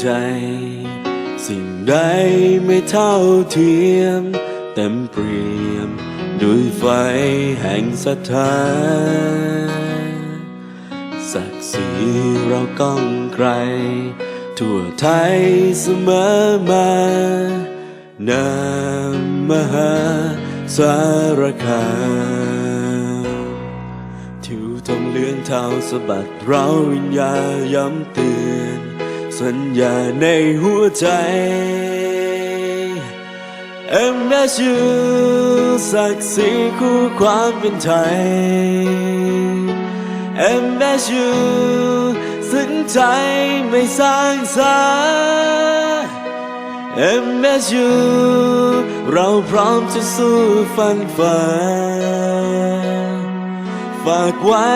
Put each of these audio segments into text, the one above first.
ใจ สิ่งใดไม่เท่าเทียม เต็มเปรียมด้วยไฟแห่งศรัทธาศักดิ์ศรีเราก้องไกลทั่วไทยเสมอมานามมหาสารคามทิวทองเหลืองเทาสะบัดเราวิญญาย้ำเตือน สัญญาในหัวใจ MSU ศักดิ์ศรีคู่ความเป็นไทย MSU สึงใจไม่สร้างสรรค์ MSU เราพร้อมจะสู้ฟันฝ่าฝากไว้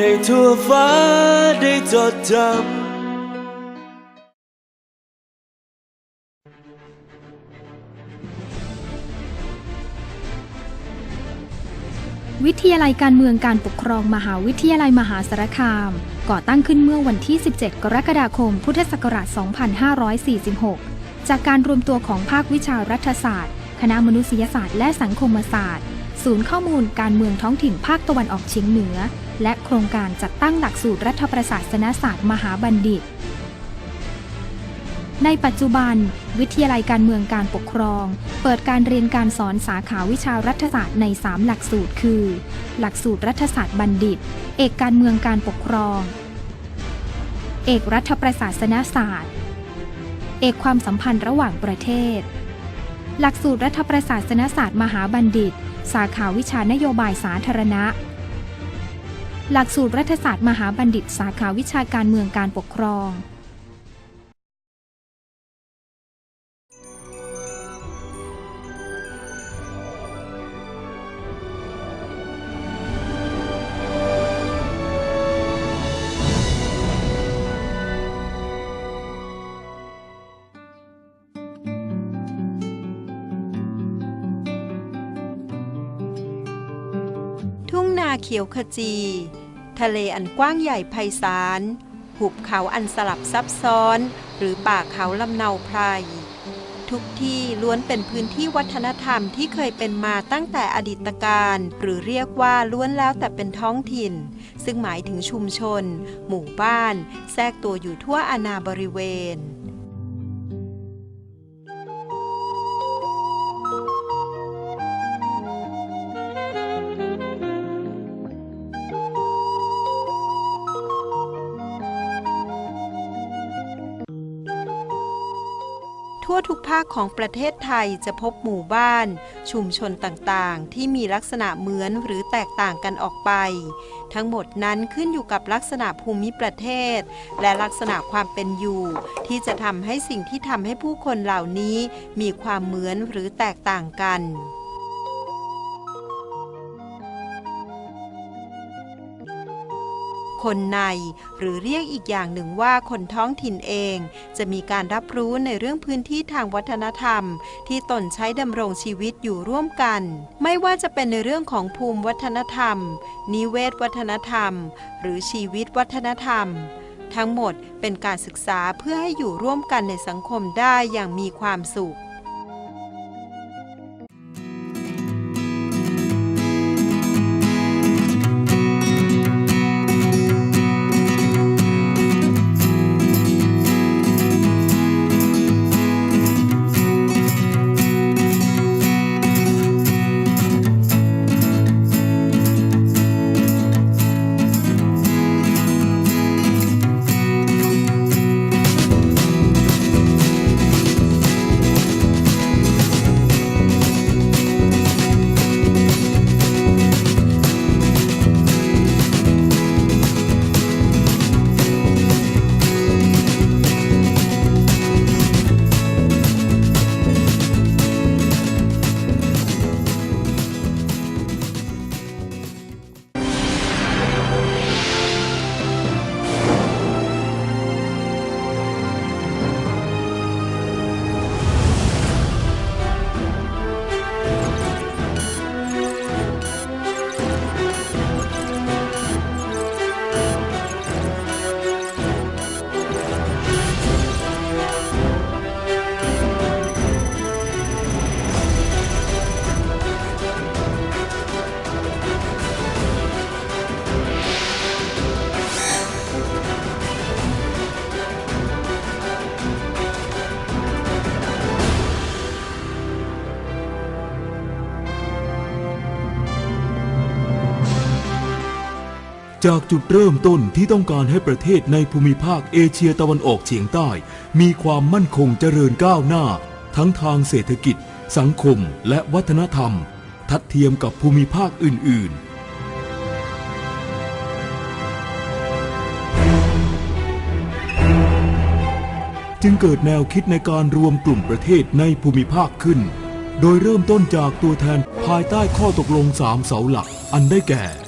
ให้ทั่วฟ้าได้จดจำ วิทยาลัยการเมืองการปกครองมหาวิทยาลัยมหาสารคาม ก่อตั้งขึ้นเมื่อวันที่ 17 กรกฎาคม พุทธศักราช 2546 จากการรวมตัวของภาควิชารัฐศาสตร์ คณะมนุษยศาสตร์และสังคมศาสตร์ ศูนย์ข้อมูลการเมืองท้องถิ่นภาคตะวันออกเฉียงเหนือ และโครงการจัดตั้งหลักสูตรรัฐประศาสนศาสตร์มหาบัณฑิต ในปัจจุบัน วิทยาลัยการเมืองการปกครอง เปิดการเรียนการสอนสาขาวิชารัฐศาสตร์ใน 3 หลักสูตรคือ หลักสูตรรัฐศาสตร์บัณฑิต เอกการเมืองการปกครอง เอกรัฐประศาสนศาสตร์ เอกความสัมพันธ์ระหว่างประเทศ หลักสูตรรัฐประศาสนศาสตร์มหาบัณฑิต สาขาวิชานโยบายสาธารณะ หลักสูตรรัฐศาสตร์มหาบัณฑิต สาขาวิชาการเมืองการปกครอง เขียวขจี ทะเลอันกว้างใหญ่ไพศาล หุบเขาอันสลับซับซ้อน หรือป่าเขาลำเนาไพร ทุกที่ล้วนเป็นพื้นที่วัฒนธรรมที่เคยเป็นมาตั้งแต่อดีตการ หรือเรียกว่าล้วนแล้วแต่เป็นท้องถิ่น ซึ่งหมายถึงชุมชน หมู่บ้าน แทรกตัวอยู่ทั่วอาณาบริเวณ ทั่วทุกภาคของประเทศไทยจะพบหมู่บ้าน ชุมชนต่างๆ ที่มีลักษณะเหมือนหรือแตกต่างกันออกไป ทั้งหมดนั้นขึ้นอยู่กับลักษณะภูมิประเทศ และลักษณะความเป็นอยู่ ที่จะทำให้สิ่งที่ทำให้ผู้คนเหล่านี้มีความเหมือนหรือแตกต่างกัน คนใน หรือเรียกอีกอย่างหนึ่งว่าคนท้องถิ่นเอง จะมีการรับรู้ในเรื่องพื้นที่ทางวัฒนธรรม ที่ตนใช้ดำรงชีวิตอยู่ร่วมกัน ไม่ว่าจะเป็นในเรื่องของภูมิวัฒนธรรม นิเวศวัฒนธรรม หรือชีวิตวัฒนธรรมทั้งหมดเป็นการศึกษาเพื่อให้อยู่ร่วมกันในสังคมได้อย่างมีความสุข จากจุดเริ่มต้นที่ต้องการให้ประเทศในภูมิภาคเอเชียตะวันออกเฉียงใต้ มีความมั่นคงเจริญก้าวหน้า ทั้งทางเศรษฐกิจ สังคมและวัฒนธรรม ทัดเทียมกับภูมิภาคอื่น ๆจึงเกิดแนวคิดในการรวมกลุ่มประเทศในภูมิภาคขึ้น โดยเริ่มต้นจากตัวแทนภายใต้ข้อตกลงสามเสาหลัก อันได้แก่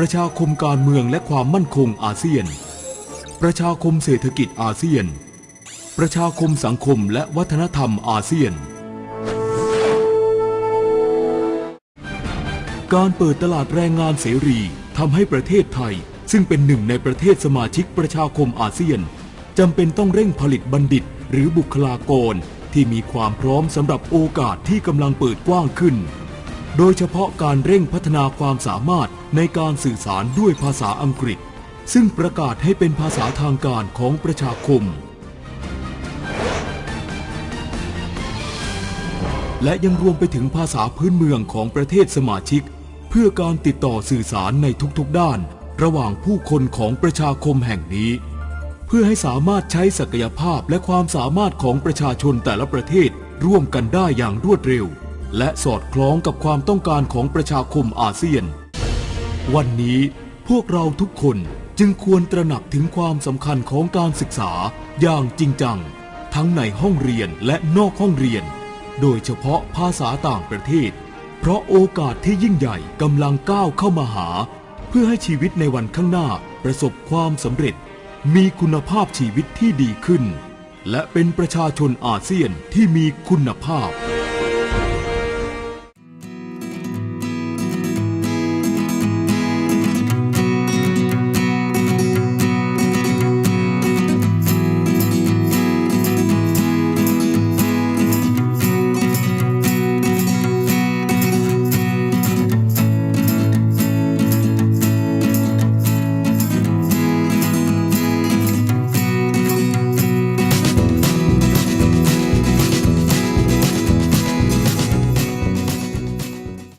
ประชาคมการเมืองและความมั่นคงอาเซียน ประชาคมเศรษฐกิจอาเซียน ประชาคมสังคมและวัฒนธรรมอาเซียน การเปิดตลาดแรงงานเสรีทำให้ประเทศไทย ซึ่งเป็นหนึ่งในประเทศสมาชิกประชาคมอาเซียนจำเป็นต้องเร่งผลิตบัณฑิตหรือบุคลากรที่มีความพร้อมสำหรับโอกาสที่กำลังเปิดกว้างขึ้น โดยเฉพาะการเร่งพัฒนาความสามารถในการสื่อสารด้วยภาษาอังกฤษ ซึ่งประกาศให้เป็นภาษาทางการของประชาคม และยังรวมไปถึงภาษาพื้นเมืองของประเทศสมาชิก เพื่อการติดต่อสื่อสารในทุกๆด้าน ระหว่างผู้คนของประชาคมแห่งนี้ เพื่อให้สามารถใช้ศักยภาพและความสามารถของประชาชนแต่ละประเทศร่วมกันได้อย่างรวดเร็ว และสอดคล้องกับความต้องการของประชาคมอาเซียน วันนี้พวกเราทุกคนจึงควรตระหนักถึงความสำคัญของการศึกษาอย่างจริงจัง ทั้งในห้องเรียนและนอกห้องเรียน โดยเฉพาะภาษาต่างประเทศ เพราะโอกาสที่ยิ่งใหญ่กำลังก้าวเข้ามาหา เพื่อให้ชีวิตในวันข้างหน้าประสบความสำเร็จ มีคุณภาพชีวิตที่ดีขึ้น และเป็นประชาชนอาเซียนที่มีคุณภาพ